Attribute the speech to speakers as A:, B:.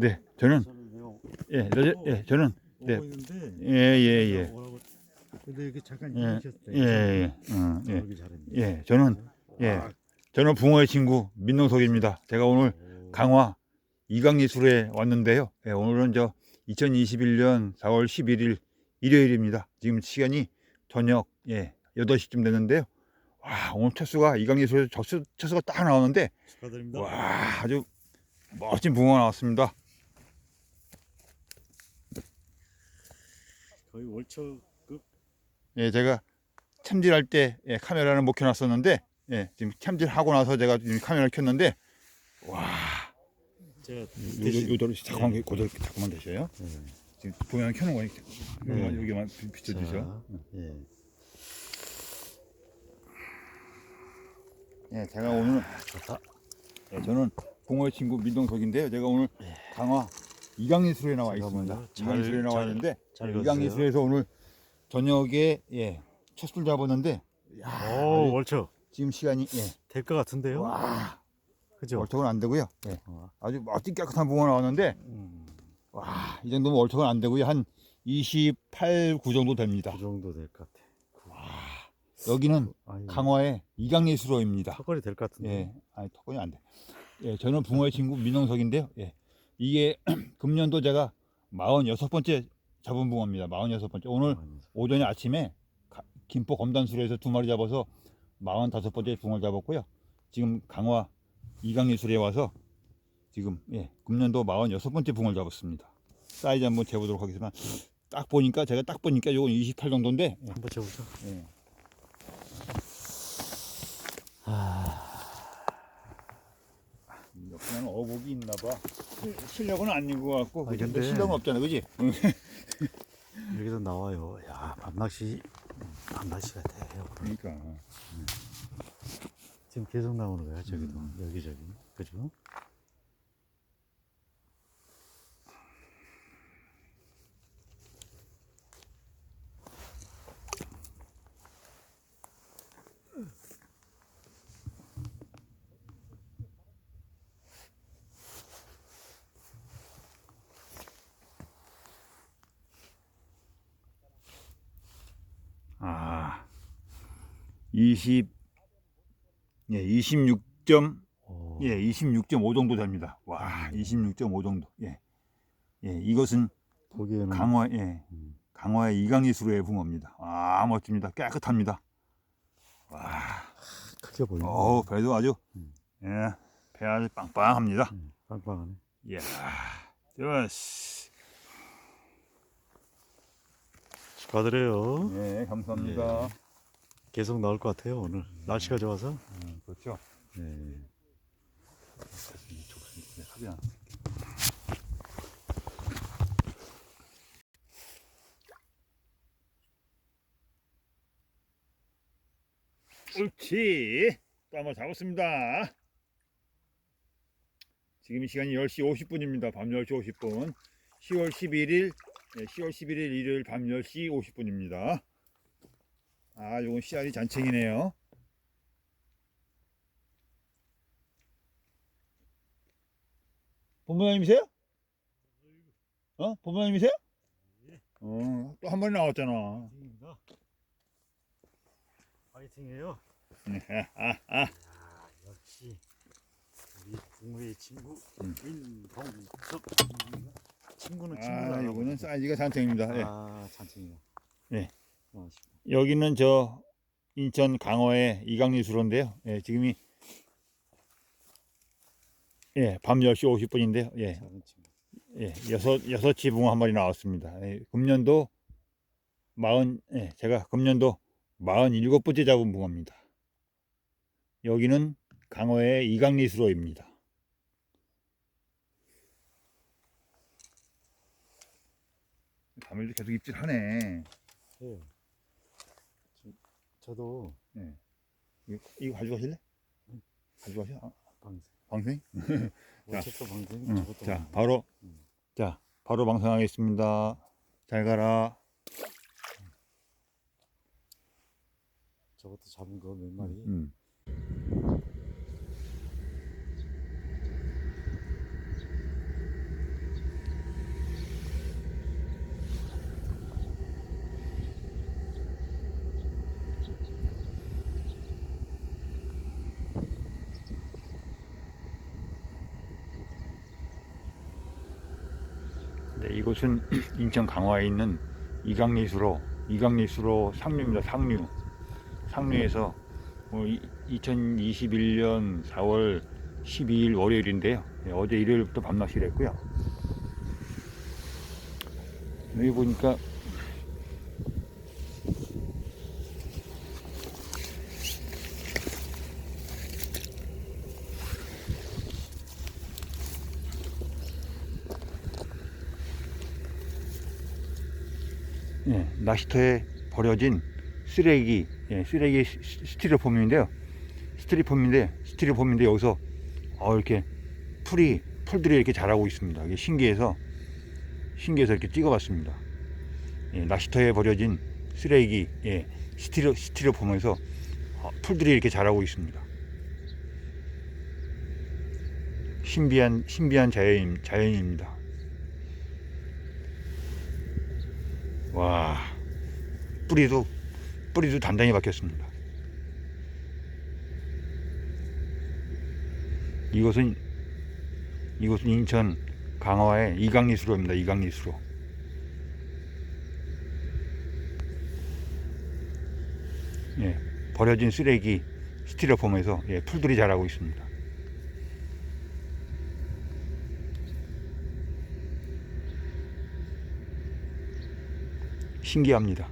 A: 네, 저는 예, 저, 예, 저는 네,
B: 오고 있는데
A: 예, 예, 예,
B: 오라고. 근데 이렇게 잠깐
A: 예,
B: 때.
A: 예, 예, 어, 예,
B: 여기 잘했네.
A: 예, 저는 예, 저는 붕어의 친구 민농석입니다. 제가 오늘
B: 오.
A: 강화 이강예술에 왔는데요. 예, 오늘은 저 2021년 4월 11일 일요일입니다. 지금 시간이 저녁 예, 8시쯤 됐는데요. 와, 오늘 첫수가 이강예술에서 첫수, 첫수가 딱 나오는데
B: 축하드립니다.
A: 와, 아주 멋진 붕어가 나왔습니다.
B: 거의 월초급.
A: 예, 제가 참질할 때 예, 카메라는 못 켜놨었는데 예, 지금 참질하고 나서 제가 지금 카메라를 켰는데 와,
B: 제가
A: 요,
B: 대신-
A: 요, 요, 잠깐만 고절 잠깐만 되셔요.
B: 네.
A: 지금 동양 켜놓은 거니
B: 네.
A: 여기만 비- 비춰주셔.
B: 자, 예.
A: 예, 제가 오늘
B: 좋다.
A: 예, 저는 붕어의 친구 민동석인데요. 제가 오늘 강화 이강예술에 나와
B: 잠깐만요.
A: 있습니다.
B: 잘-
A: 이강예술에 나와
B: 잘-
A: 있는데
B: 잘
A: 예,
B: 읽어주세요.
A: 이강예술에서 오늘 저녁에 예, 첫술 잡았는데 야,
B: 오, 월초.
A: 지금 시간이 예,
B: 될 것 같은데요?
A: 와,
B: 그죠?
A: 월척은 안 되고요. 예,
B: 어.
A: 아주 멋진 깨끗한 붕어 나왔는데
B: 음,
A: 와, 이 정도면 월척은 안 되고요. 한 28, 9 정도 됩니다.
B: 그 정도 될 것 같아.
A: 여기는
B: 아니,
A: 강화의 이강예술호입니다.
B: 턱걸이 될 것 같은데.
A: 예, 아니 턱걸이 안 돼. 예, 저는 붕어의 친구 민영석인데요. 예, 이게 금년도 제가 46번째 잡은 붕어입니다. 46번째. 오늘 오전에 아침에 가- 김포 검단수로에서 두 마리 잡아서 45번째 붕어를 잡았고요. 지금 강화 이강예술에 와서 지금 예, 금년도 46번째 붕어를 잡았습니다. 사이즈 한번 재보도록 하겠습니다. 딱 보니까 제가 딱 보니까 요건 28 정도인데 예,
B: 한번 쳐보죠.
A: 예. 역시나는 어복이 있나 봐. 실력은 아닌 것 같고,
B: 아? 근데-
A: 실력은 없잖아, 그지?
B: 나와요. 야, 밤낚시, 밤낚시가 돼요.
A: 그러니까.
B: 지금 계속 나오는 거야, 저기도.
A: 음.
B: 여기저기. 그죠?
A: 아, 20, 예, 26점,
B: 오,
A: 예, 26.5 정도 됩니다. 와, 26.5 정도. 예, 예, 이것은
B: 보기에는.
A: 강화, 예,
B: 음,
A: 강화의 이강예술의 붕어입니다. 아, 멋집니다. 깨끗합니다. 와,
B: 크게 보이네.
A: 어우, 배도 아주,
B: 음.
A: 예, 배 아주 빵빵합니다.
B: 음, 빵빵하네.
A: 이야, 좋았어.
B: 축하드려요.
A: 예, 감사합니다.
B: 계속 나올 것 같아요, 오늘. 날씨가 좋아서.
A: 음, 그렇죠.
B: 네.
A: 하지 않아. 옳지. 또 한번 잡았습니다. 지금 이 시간이 10시 50분입니다. 밤 10시 50분. 10월 11일, 10월 11일 일요일 밤 10시 50분입니다. 아, 요건 씨알이 잔챙이네요. 본부장님이세요? 어? 본부장님이세요? 어, 또한 마리 나왔잖아.
B: 파이팅입니다. 파이팅이에요.
A: 아, 아,
B: 역시 우리 부모의 친구
A: 음.
B: 민동석 친구는 친구가
A: 아,
B: 알아보고
A: 이거는. 사이즈가 잔챙입니다. 예.
B: 아 잔챙이야.
A: 예. 여기는 저 인천 강화의 이강리 수로인데요. 예, 지금이 예, 밤 10시 50분인데요. 예,
B: 작은 친구.
A: 예, 여섯 여섯 치 붕어 한 마리 나왔습니다. 예, 금년도 마흔 예, 제가 금년도 마흔 일곱 번째 잡은 붕어입니다. 여기는 강화의 이강리수로입니다. 밤에도 계속 입질하네.
B: 예. 저, 저도
A: 예. 이거, 이거 가져가실래? 가져가셔? 아,
B: 방생.
A: 방생? 자.
B: 방생.
A: 응.
B: 저것도
A: 자,
B: 방생.
A: 바로
B: 음.
A: 자, 바로 방송하겠습니다. 잘 가라.
B: 저것도 잡은 거 몇 마리.
A: 음. 네, 이곳은 인천 강화에 있는 이강리수로 이강리수로 상류입니다. 상류. 상류에서 뭐 2021년 4월 12일 월요일인데요. 네, 어제 일요일부터 밤낚시를 했고요. 여기 보니까 예, 낚시터에 버려진 쓰레기, 예, 쓰레기 스티로폼인데요. 스티로폼인데, 스티로폼인데 여기서 어, 이렇게 풀이, 풀들이 이렇게 자라고 있습니다. 이게 신기해서, 신기해서 이렇게 찍어봤습니다. 예, 낚시터에 버려진 쓰레기, 예, 스티로, 스티로폼에서 어, 풀들이 이렇게 자라고 있습니다. 신비한, 신비한 자연, 자연입니다. 와, 뿌리도, 뿌리도 단단히 박혔습니다. 이곳은, 이곳은 인천 강화의 이강리 수로입니다. 이강리 수로. 예, 버려진 쓰레기 스티로폼에서 예, 풀들이 자라고 있습니다. 신기합니다.